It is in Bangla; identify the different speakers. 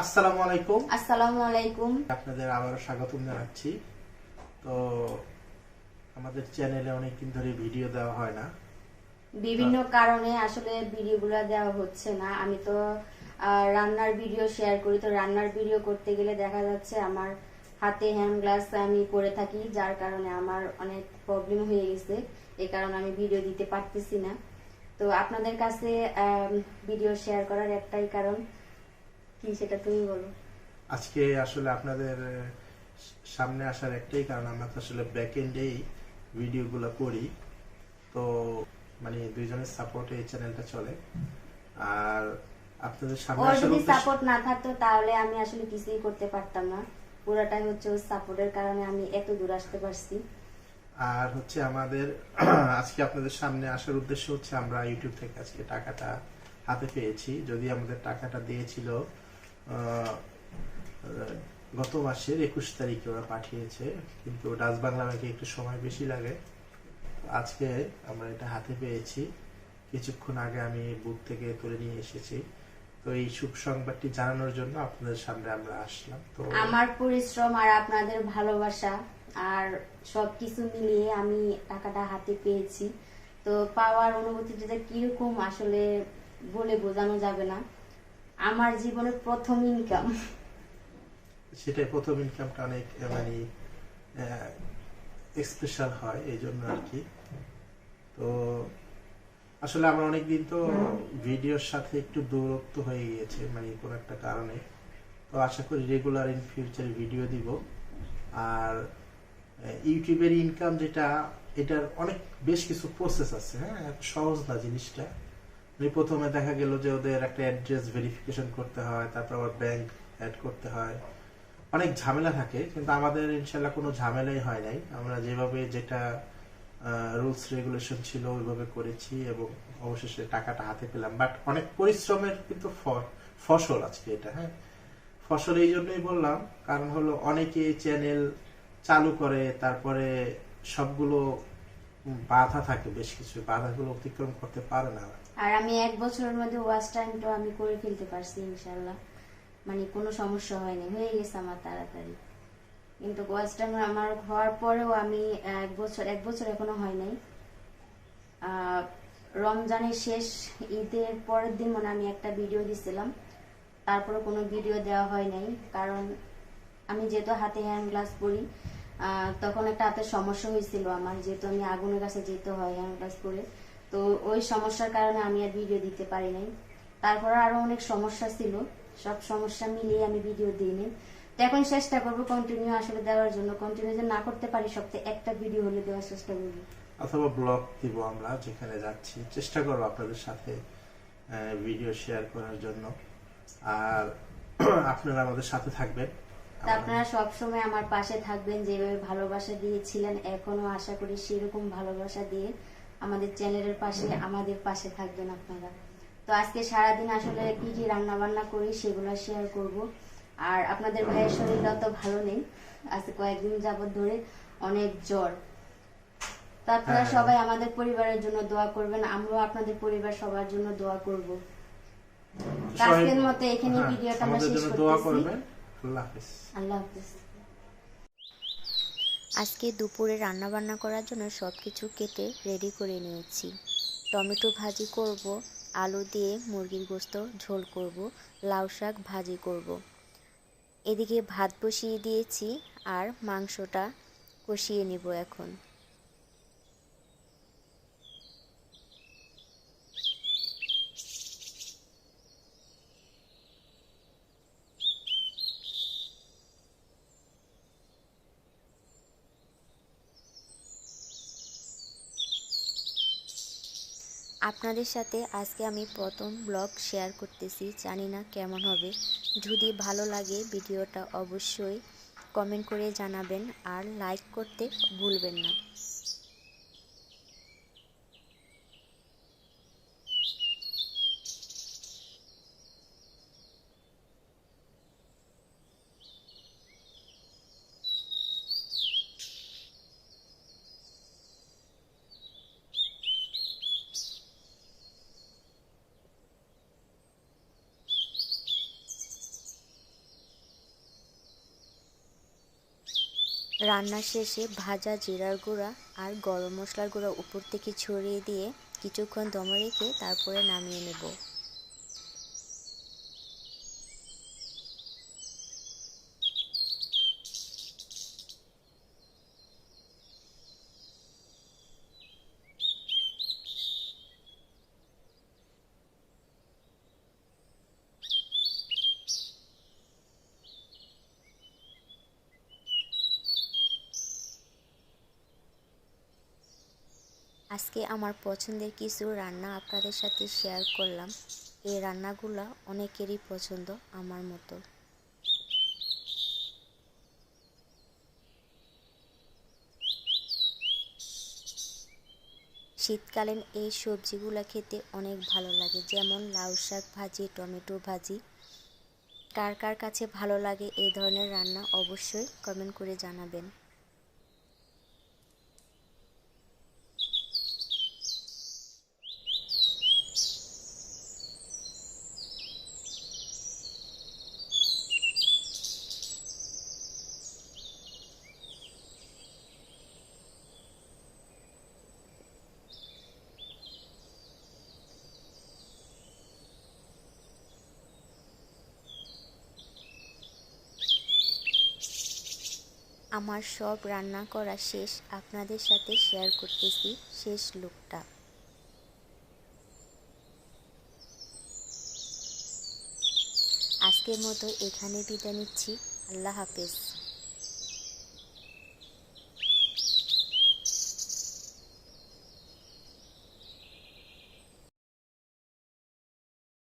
Speaker 1: আসসালামু আলাইকুম।
Speaker 2: আসসালামু আলাইকুম।
Speaker 1: আপনাদের আবারও স্বাগতম জানাচ্ছি। তো আমাদের চ্যানেলে অনেকদিন ধরে ভিডিও দেওয়া হয় না।
Speaker 2: বিভিন্ন কারণে আসলে ভিডিওগুলো দেওয়া হচ্ছে না। আমি তো রান্নার ভিডিও শেয়ার করি। তো রান্নার ভিডিও করতে গেলে দেখা যাচ্ছে আমার হাতে হ্যান্ড গ্লাস আমি পরে থাকি যার কারণে আমার অনেক প্রবলেম হয়ে গেছে। এই কারণে আমি ভিডিও দিতে পারতেছি না। তো আপনাদের কাছে ভিডিও শেয়ার করার একটাই কারণ কি সেটা তুমি বলো।
Speaker 1: আজকে আসলে আপনাদের সামনে আসার একটাই কারণ আমরা তো আসলে ব্যাক এন্ডেই ভিডিওগুলো করি। তো মানে দুইজনের সাপোর্টে এই চ্যানেলটা চলে। আর আপনাদের সামনে
Speaker 2: ওর যদি সাপোর্ট না থাকতো তাহলে আমি আসলে কিছুই করতে পারতাম না। পুরোটাই হচ্ছে ওর সাপোর্টের কারণে আমি এত দূর আসতে পারছি।
Speaker 1: আর হচ্ছে আমাদের আজকে আপনাদের সামনে আসার উদ্দেশ্য হচ্ছে আমরা ইউটিউব থেকে আজকে টাকাটা হাতে পেয়েছি। যদি আমাদের টাকাটা দিয়েছিল গত মাসের একুশ তারিখে ওরা পাঠিয়েছে, কিন্তু ডাচ বাংলা ব্যাংকে একটু সময় বেশি লাগে। আজকে আমরা এটা হাতে পেয়েছি। কিছুক্ষণ আগে আমি বুক থেকে তুলে নিয়ে এসেছি। তো এই শুভ সংবাদটি জানানোর জন্য আপনাদের সামনে আমরা আসলাম। তো
Speaker 2: আমার পরিশ্রম আর আপনাদের ভালোবাসা আর সবকিছু মিলিয়ে আমি টাকাটা হাতে পেয়েছি। তো পাওয়ার অনুভূতিটা কীরকম আসলে বলে বোঝানো যাবে না। আমার জীবনের প্রথম ইনকাম
Speaker 1: সেটাই প্রথম ইনকামটা অনেক মানে স্পেশাল হয় এই জন্য আর কি। তো আসলে আমরা অনেকদিন তো ভিডিওর সাথে একটু দূরত্ব হয়ে গিয়েছে মানে কোনো একটা কারণে। তো আশা করি রেগুলার ইন ফিউচারে ভিডিও দিব। আর ইউটিউবের ইনকাম যেটা, এটার অনেক, বেশ কিছু প্রসেস আছে হ্যাঁ? সহজ না জিনিসটা। প্রথমে দেখা গেল যে ওদের একটা অ্যাড্রেস ভেরিফিকেশন করতে হয়, তারপর আবার ব্যাংক অ্যাড করতে হয়। অনেক ঝামেলা থাকে, কিন্তু আমাদের ইনশাল্লাহ কোনো ঝামেলাই হয় নাই। আমরা যেভাবে যেটা রুলস রেগুলেশন ছিল ওইভাবে করেছি এবং অবশেষে টাকাটা হাতে পেলাম। বাট অনেক পরিশ্রমের কিন্তু ফসল আজকে এটা হ্যাঁ? ফসল এই জন্যই বললাম, কারণ হলো অনেকে চ্যানেল চালু করে, তারপরে সবগুলো বাধা থাকে বেশ কিছু, বাধাগুলো অতিক্রম করতে পারে না
Speaker 2: আর আমি এক বছরের মধ্যে ওয়াচ টাইমটা আমি করে ফেলতে পারছি ইনশাল্লাহ মানে কোনো সমস্যা হয়নি, হয়ে গেছে আমার তাড়াতাড়ি। কিন্তু ওয়াচ টাইম আমার হওয়ার পরেও আমি এক বছর এক বছর এখনও হয় নাই। রমজানের শেষ ঈদের পরের দিন মানে আমি একটা ভিডিও দিছিলাম। তারপরে কোনো ভিডিও দেওয়া হয় নাই, কারণ আমি যেহেতু হাতে হ্যান্ড গ্লাস পরি তখন একটা হাতে সমস্যা হয়েছিল আমার, যেহেতু আমি আগুনের কাছে যেতে হয় হ্যান্ড পরে তো ওই সমস্যার কারণে আমি আর ভিডিও দিতে পারি নাই। তারপরে আরও অনেক সমস্যা ছিল। সব সমস্যা মিলিয়ে আমি ভিডিও দিইনি তো এখন চেষ্টা করব কন্টিনিউ আসলে দেওয়ার জন্য। কন্টিনিউ যে না করতে পারি সপ্তাহে একটা ভিডিও হলে দেওয়ার চেষ্টা করব।
Speaker 1: অথবা ব্লগ দিব আমরা, যেখানে যাচ্ছি। চেষ্টা করব আপনাদের সাথে ভিডিও শেয়ার করার জন্য। আর আপনারা আমাদের সাথে থাকবেন।
Speaker 2: আপনারা সবসময় আমার পাশে থাকবেন যেভাবে ভালোবাসা দিয়েছিলেন এখনও আশা করি সেরকম ভালোবাসা দিয়ে আমাদের চ্যানেলের পাশে আমাদের পাশে থাকবেন আপনারা। তো আজকে সারাদিন আসলে কি কি রান্না বান্না করি সেগুলো শেয়ার করব। আর আপনাদের ভাইয়ের শরীরটা তো ভালো নেই আজকে কয়েকদিন যাবত ধরে অনেক জ্বর। তো আপনারা
Speaker 1: হ্যাঁ।
Speaker 2: সবাই আমাদের পরিবারের জন্য দোয়া করবেন আমরাও আপনাদের পরিবার সবার জন্য দোয়া করব। আজকের মতো এখানে
Speaker 1: হ্যাঁ,
Speaker 2: ভিডিওটা আমরা শেষ করতেছি।
Speaker 3: আজকে দুপুরে রান্না বান্না করার জন্য সব কিছু কেটে রেডি করে নিয়েছি। টমেটো ভাজি করব, আলু দিয়ে মুরগির গোস্ত ঝোল করব, লাউ শাক ভাজি করব। এদিকে ভাত বসিয়ে দিয়েছি আর মাংসটা কষিয়ে নিব এখন। আপনাদের সাথে আজকে আমি প্রথম ব্লগ শেয়ার করতেছি, জানি না কেমন হবে। যদি ভালো লাগে ভিডিওটা অবশ্যই কমেন্ট করে জানাবেন আর লাইক করতে ভুলবেন না।
Speaker 2: রান্না শেষে ভাজা জিরার গুঁড়া আর গরম মশলার গুঁড়া উপর থেকে ছড়িয়ে দিয়ে কিছুক্ষণ দমে রেখে তারপরে নামিয়ে নেব। আজকে আমার পছন্দের কিছু রান্না আপনাদের সাথে শেয়ার করলাম। এই রান্নাগুলো অনেকেরই পছন্দ আমার মতো। শীতকালীন এই সবজিগুলো খেতে অনেক ভালো লাগে, যেমন লাউ শাক ভাজি, টমেটো ভাজি। কার কার কাছে ভালো লাগে এই ধরনের রান্না অবশ্যই কমেন্ট করে জানাবেন। আমার সব রান্না করা শেষ। আপনাদের সাথে শেয়ার করতেছি শেষ লুকটা আজকের মতো এখানে বিদায় নিচ্ছি। আল্লাহ হাফেজ।